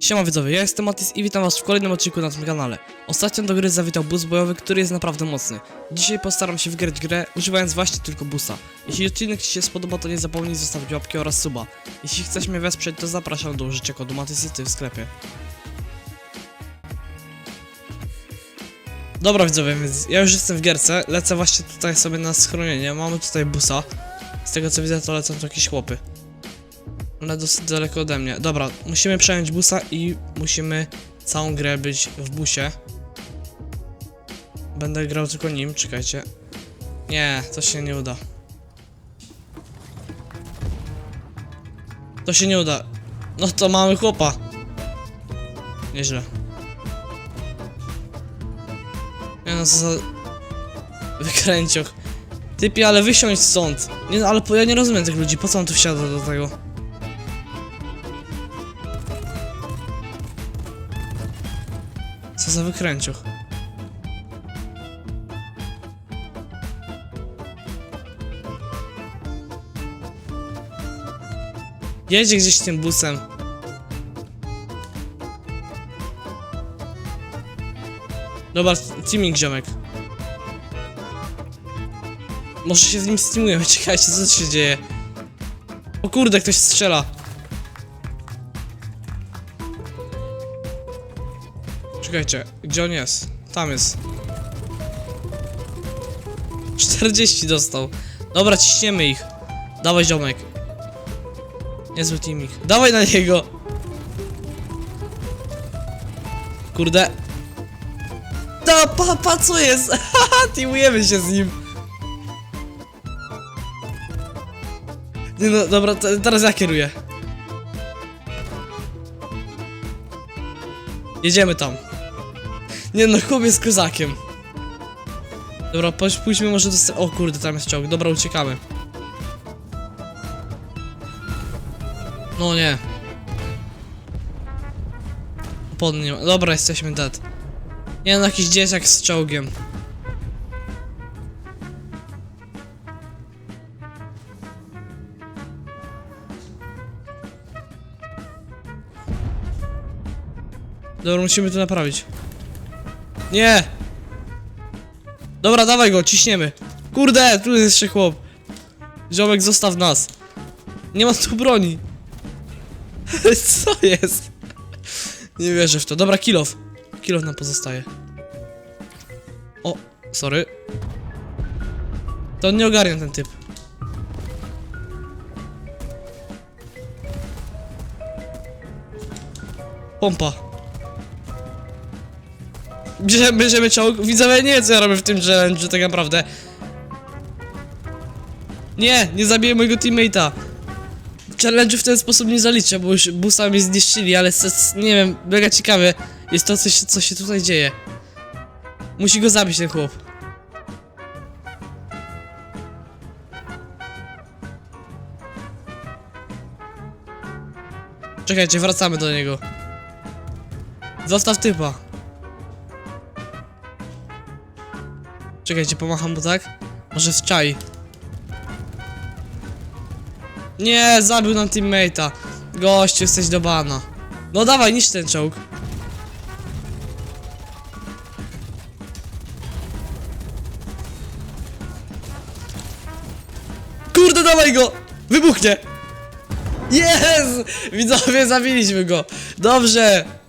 Siema widzowie, ja jestem Matis i witam was w kolejnym odcinku na tym kanale. Ostatnio do gry zawitał bus bojowy, który jest naprawdę mocny. Dzisiaj postaram się wygrać grę, używając właśnie tylko busa. Jeśli odcinek ci się spodoba, to nie zapomnij zostawić łapki oraz suba. Jeśli chcesz mnie wesprzeć, to zapraszam do użycia kodu MatisIty w sklepie. Dobra widzowie, więc ja już jestem w gierce, lecę właśnie tutaj sobie na schronienie, mamy tutaj busa. Z tego co widzę, to lecą tu jakieś chłopy. Ale dosyć daleko ode mnie. Dobra, musimy przejąć busa i musimy całą grę być w busie. Będę grał tylko nim, czekajcie. Nie, to się nie uda. To się nie uda. No to mamy chłopa. Nieźle. Nie no, co za... Wykręcioch. Typie, ale wysiądź stąd. Nie, ale po, ja nie rozumiem tych ludzi, po co on tu wsiada do tego? Za wykręciuch. Jedzie gdzieś tym busem. Dobra, teaming ziomek. Może się z nim steamujemy, czekajcie, co się dzieje. O kurde, ktoś strzela. Czekajcie, gdzie on jest? Tam jest. 40 dostał. Dobra, ciśniemy ich. Dawaj ziomek. Niezły teamik. Dawaj na niego. Kurde. Da, pa, pa, co jest? Haha, teamujemy się z nim. Nie no, dobra, te- teraz ja kieruję. Jedziemy tam. Nie no, chłop jest kozakiem. Dobra, pójdź- pójdźmy może do... O kurde, tam jest czołg. Dobra, uciekamy. No nie. Podnie. Dobra, jesteśmy dead. Nie no, jakiś dzieciak z czołgiem. Dobra, musimy to naprawić. Nie! Dobra, dawaj go, ciśniemy. Kurde, tu jest jeszcze chłop. Ziomek, zostaw nas. Nie ma tu broni. Co jest? Nie wierzę w to. Dobra, kilof. Kilof nam pozostaje. O, sorry. To nie ogarnia ten typ. Pompa. Bierzemy, bierzemy czołg. Widzowie, nie co ja robię w tym challenge, tak naprawdę. Nie, nie zabiję mojego teammate'a. Challenge w ten sposób nie zaliczę, bo już busa mnie zniszczyli, ale nie wiem, mega ciekawe jest to, co się, co się tutaj dzieje. Musi go zabić ten chłop. Czekajcie, wracamy do niego. Zostaw typa. Czekajcie, pomacham mu tak? Może z czai. Nie, zabił nam teammate'a. Gościu, jesteś do bana. No dawaj, niszcz ten czołg. Kurde, dawaj go! Wybuchnie! Jest! Widzowie, zabiliśmy go. Dobrze.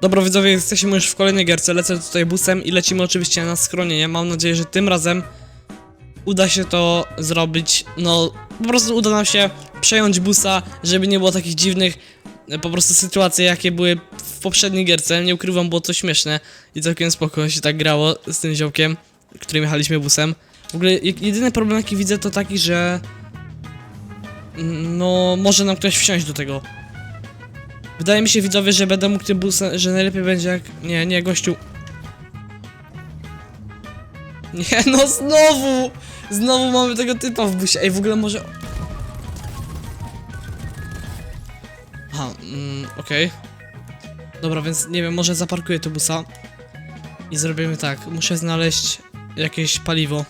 Dobra widzowie, jesteśmy już w kolejnej gierce, lecę tutaj busem i lecimy oczywiście na schronienie. Mam nadzieję, że tym razem uda się to zrobić, no po prostu uda nam się przejąć busa, żeby nie było takich dziwnych e, po prostu sytuacji, jakie były w poprzedniej gierce. Nie ukrywam, było to śmieszne i całkiem spoko się tak grało z tym ziomkiem, którym jechaliśmy busem. W ogóle je- jedyny problem jaki widzę to taki, że mm, no może nam ktoś wsiąść do tego. Wydaje mi się widzowie, że będę mógł tym busem, że najlepiej będzie jak... Nie, nie, gościu. Nie, no znowu! Znowu mamy tego typa w busie. Ej, w ogóle może... Aha, mm, okej. Dobra, więc nie wiem, może zaparkuję tu busa. I zrobimy tak, muszę znaleźć jakieś paliwo.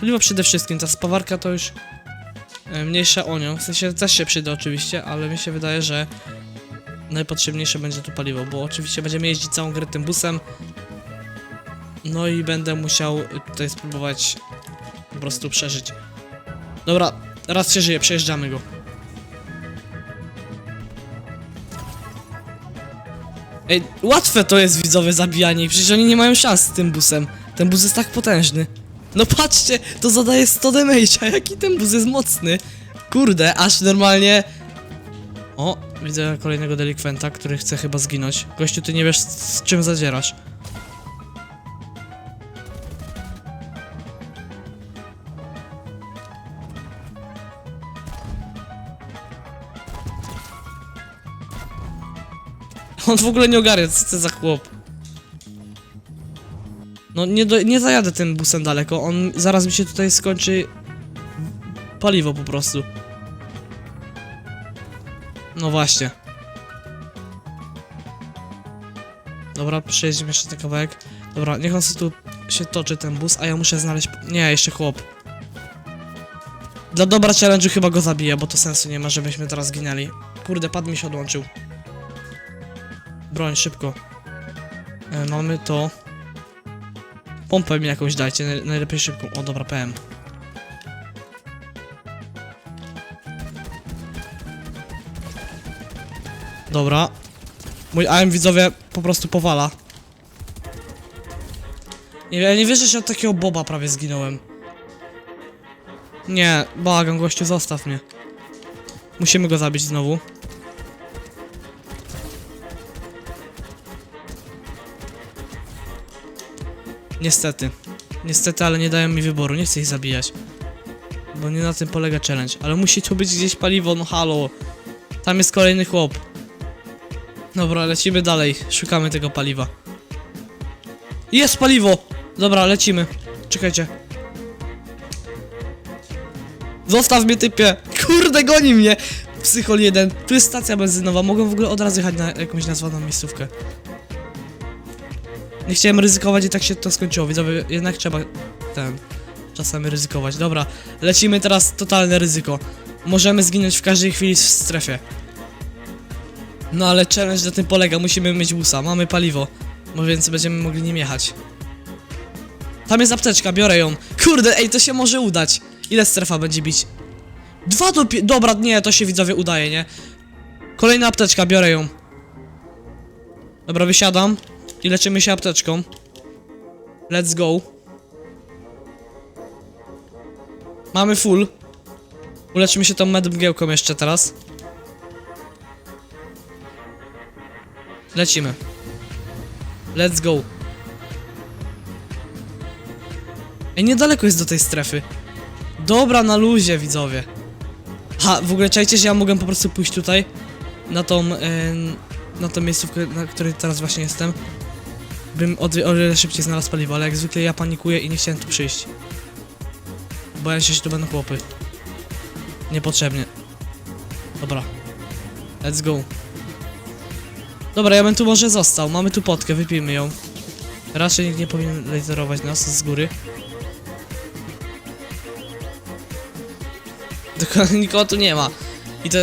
Paliwo przede wszystkim, ta spawarka to już... e, mniejsze o nią. W sensie też się przyda oczywiście, ale mi się wydaje, że najpotrzebniejsze będzie tu paliwo, bo oczywiście będziemy jeździć całą grę tym busem. No i będę musiał tutaj spróbować po prostu przeżyć. Dobra, raz się żyje, przejeżdżamy go. Ej, łatwe to jest widzowie zabijanie, przecież oni nie mają szans z tym busem. Ten bus jest tak potężny. No patrzcie, to zadaje 100 damage'a, jaki ten bus jest mocny. Kurde, aż normalnie... O, widzę kolejnego delikwenta, który chce chyba zginąć. Gościu, ty nie wiesz z, czym zadzierasz. On w ogóle nie ogarnia, co to za chłop. No nie, do, nie zajadę tym busem daleko, on zaraz mi się tutaj skończy paliwo po prostu. No właśnie. Dobra, przejedziemy jeszcze ten kawałek. Dobra, niech on sobie tu się toczy ten bus, a ja muszę znaleźć... Nie, jeszcze chłop. Dla dobra challenge'u chyba go zabiję, bo to sensu nie ma, żebyśmy teraz zginęli. Kurde, pad mi się odłączył. Broń, szybko. E, mamy to. Pompę mi jakąś dajcie, naj- najlepiej szybką. O, dobra, PM. Dobra. Mój AM widzowie po prostu powala. Nie, ja nie wierzę, że od takiego boba prawie zginąłem. Nie, błagam gościu, zostaw mnie. Musimy go zabić znowu. Niestety. Niestety, ale nie dają mi wyboru, nie chcę ich zabijać. Bo nie na tym polega challenge. Ale musi tu być gdzieś paliwo, no halo. Tam jest kolejny chłop. Dobra, lecimy dalej. Szukamy tego paliwa. Jest paliwo! Dobra, lecimy. Czekajcie. Zostaw mnie typie! Kurde, goni mnie! Psychol 1. Tu jest stacja benzynowa. Mogę w ogóle od razu jechać na jakąś nazwaną miejscówkę. Nie chciałem ryzykować i tak się to skończyło. Widzowie, jednak trzeba ten czasami ryzykować. Dobra, lecimy teraz totalne ryzyko. Możemy zginąć w każdej chwili w strefie. No ale challenge na tym polega, musimy mieć busa, mamy paliwo. Może więc będziemy mogli nim jechać. Tam jest apteczka, biorę ją. Kurde, ej, to się może udać. Ile strefa będzie bić? Dwa do pi- Dobra, nie, to się widzowie udaje, nie? Kolejna apteczka, biorę ją. Dobra, wysiadam. I leczymy się apteczką. Let's go. Mamy full. Uleczymy się tą medmgiełką jeszcze teraz. Lecimy. Let's go. Ej, niedaleko jest do tej strefy. Dobra, na luzie, widzowie. Ha, w ogóle czajcie, że ja mogę po prostu pójść tutaj na tą, em, na tą miejscówkę, na której teraz właśnie jestem. Bym o, wiele szybciej znalazł paliwo, ale jak zwykle ja panikuję i nie chciałem tu przyjść. Boję się, że tu będą chłopy. Niepotrzebnie. Dobra. Let's go. Dobra, ja bym tu może został. Mamy tu potkę, wypijmy ją. Raczej nikt nie powinien laserować nas z góry. Dokładnie nikogo tu nie ma. I to...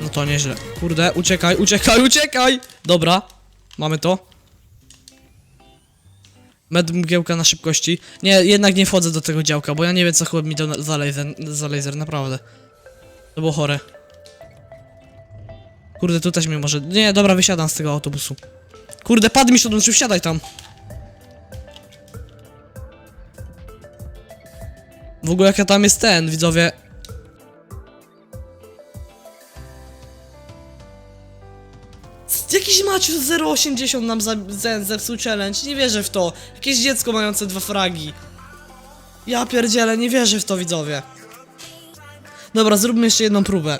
No to nieźle. Kurde, uciekaj, uciekaj, uciekaj! Dobra, mamy to. Med mgiełka na szybkości. Nie, jednak nie wchodzę do tego działka, bo ja nie wiem co chłop mi na- za laser, za laser, naprawdę. To było chore. Kurde, tu też może... Nie, dobra, wysiadam z tego autobusu. Kurde, padł mi się odłączył, wsiadaj tam. W ogóle jaka tam jest ten, widzowie. Jakiś Maciu 0,80 nam za, zepsuł challenge, nie wierzę w to. Jakieś dziecko mające dwa fragi. Ja pierdzielę, nie wierzę w to, widzowie. Dobra, zróbmy jeszcze jedną próbę.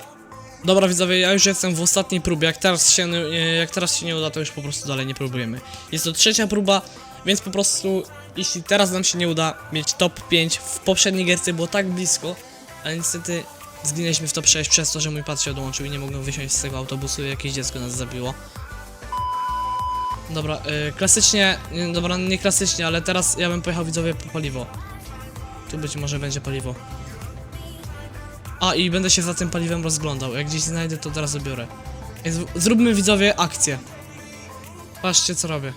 Dobra, widzowie, ja już jestem w ostatniej próbie. Jak teraz się, jak teraz się nie uda, to już po prostu dalej nie próbujemy. Jest to trzecia próba, więc po prostu, jeśli teraz nam się nie uda mieć top 5, w poprzedniej gierce było tak blisko, ale niestety zginęliśmy w top 6 przez to, że mój pad się odłączył i nie mogłem wysiąść z tego autobusu i jakieś dziecko nas zabiło. Dobra, y, klasycznie, nie, dobra, nie klasycznie, ale teraz ja bym pojechał widzowie po paliwo. Tu być może będzie paliwo. A, i będę się za tym paliwem rozglądał. Jak gdzieś znajdę, to teraz zabiorę. Ej, z- Zróbmy widzowie akcję. Patrzcie, co robię.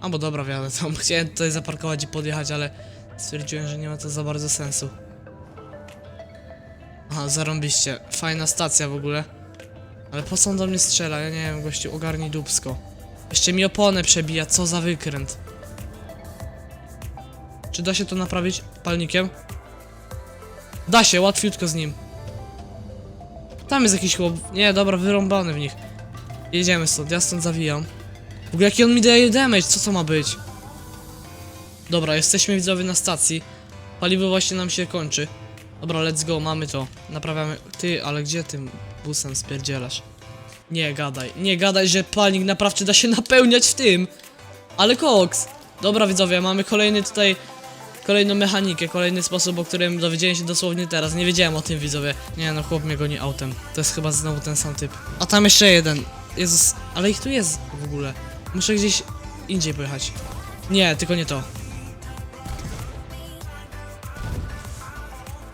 A, bo dobra, wiadomo, tam chciałem tutaj zaparkować i podjechać, ale stwierdziłem, że nie ma to za bardzo sensu. Aha, zarąbiście. Fajna stacja w ogóle. Ale po co on do mnie strzela? Ja nie wiem, gościu, ogarnij dubsko. Jeszcze mi oponę przebija, co za wykręt. Czy da się to naprawić palnikiem? Da się, łatwiutko z nim. Tam jest jakiś chłop. Nie, dobra, wyrąbany w nich. Jedziemy stąd, ja stąd zawijam. W ogóle jaki on mi daje damage, co to ma być? Dobra, jesteśmy widzowie na stacji. Paliwo właśnie nam się kończy. Dobra, let's go, mamy to. Naprawiamy. Ty, ale gdzie tym busem spierdzielasz? Nie gadaj, nie gadaj, że palnik naprawczy da się napełniać w tym. Ale koks. Dobra widzowie, mamy kolejny tutaj kolejną mechanikę, kolejny sposób, o którym dowiedziałem się dosłownie teraz. Nie wiedziałem o tym widzowie. Nie no, chłop mnie goni autem. To jest chyba znowu ten sam typ. A tam jeszcze jeden. Jezus, ale ich tu jest w ogóle. Muszę gdzieś indziej pojechać. Nie, tylko nie to.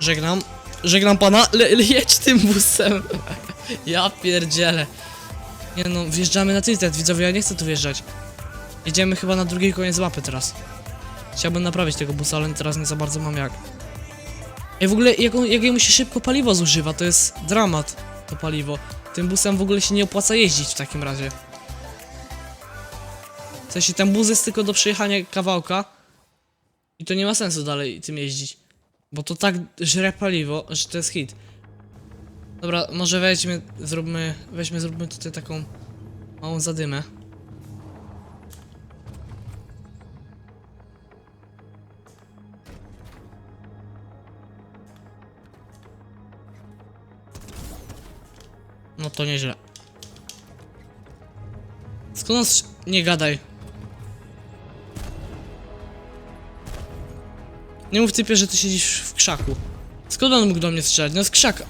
Żegnam. Żegnam pana. Le, jedź tym busem. ja pierdzielę. Nie no, wjeżdżamy na Tilted, widzowie, ja nie chcę tu wjeżdżać. Jedziemy chyba na drugi koniec mapy teraz. Chciałbym naprawić tego busa, ale teraz nie za bardzo mam jak. Ej, w ogóle jak, jak jemu się szybko paliwo zużywa, to jest dramat, to paliwo. Tym busem w ogóle się nie opłaca jeździć w takim razie. W sensie ten bus jest tylko do przejechania kawałka i to nie ma sensu dalej tym jeździć. Bo to tak żre paliwo, że to jest hit. Dobra, może weźmy, zróbmy, weźmy, zróbmy tutaj taką małą zadymę. No to nieźle. Skąd on Nie gadaj. Nie mów typie, że ty siedzisz w krzaku. Skąd on mógł do mnie strzelać? No z krzaka.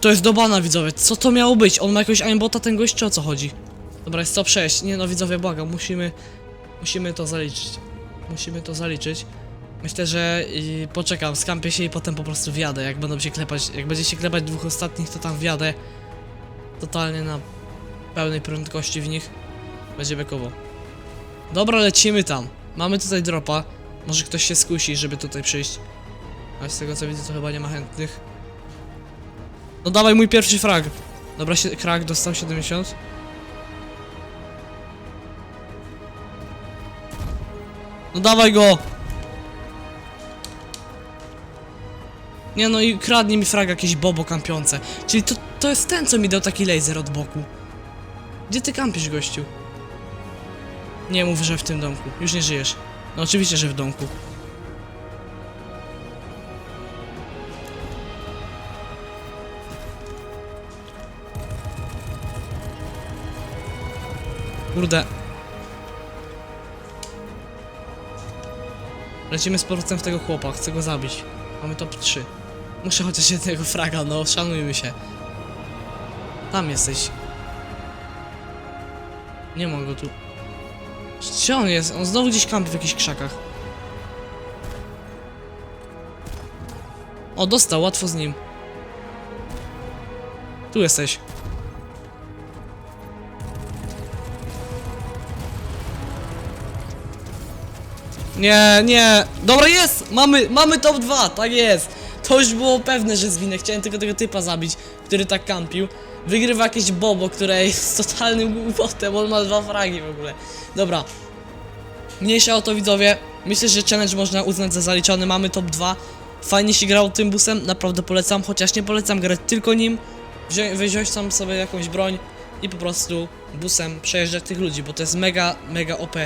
To jest do bana, widzowie. Co to miało być? On ma jakiegoś aimbota, ten gość, czy o co chodzi? Dobra, jest 106. Nie no, widzowie, błagam, musimy... Musimy to zaliczyć. Musimy to zaliczyć. Myślę, że poczekam, skampię się i potem po prostu wjadę. Jak będą się klepać, jak będzie się klepać dwóch ostatnich, to tam wjadę. Totalnie na pełnej prędkości w nich. Będzie bekowo. Dobra, lecimy tam. Mamy tutaj dropa. Może ktoś się skusi, żeby tutaj przyjść. Ale z tego co widzę, to chyba nie ma chętnych. No dawaj mój pierwszy frag. Dobra, się, krak dostał 70. No dawaj go! Nie no i kradnie mi frag jakieś bobo kampiące. Czyli to, to jest ten, co mi dał taki laser od boku. Gdzie ty kampisz, gościu? Nie mów, że w tym domku. Już nie żyjesz. No oczywiście, że w domku. Kurde. Lecimy z powrotem w tego chłopa, chcę go zabić. Mamy top 3. Muszę chociaż jednego fraga, no szanujmy się. Tam jesteś. Nie ma go tu. Gdzie on jest? On znowu gdzieś kampi w jakichś krzakach. O, dostał, łatwo z nim. Tu jesteś. Nie, nie. Dobra, jest! Mamy, mamy top 2, tak jest. To już było pewne, że zginę. Chciałem tylko tego typa zabić, który tak kampił. Wygrywa jakieś bobo, które jest totalnym głupotem. On ma dwa fragi w ogóle. Dobra. Mniejsza o to widzowie. Myślę, że challenge można uznać za zaliczony. Mamy top 2. Fajnie się grało tym busem, naprawdę polecam, chociaż nie polecam grać tylko nim. Wzią tam sobie jakąś broń i po prostu busem przejeżdżać tych ludzi, bo to jest mega, mega OP.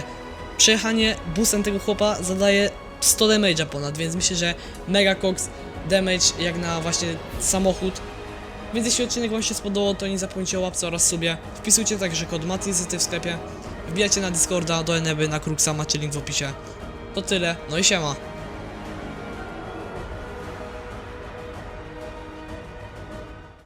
Przejechanie busem tego chłopa zadaje 100 damage'a ponad, więc myślę, że mega cox damage jak na właśnie samochód. Więc jeśli odcinek Wam się spodobał, to nie zapomnijcie o łapce oraz sobie. Wpisujcie także kod MATIZYTY w sklepie. Wbijajcie na Discorda, do Eneby, na Kruxa, macie link w opisie. To tyle, no i siema.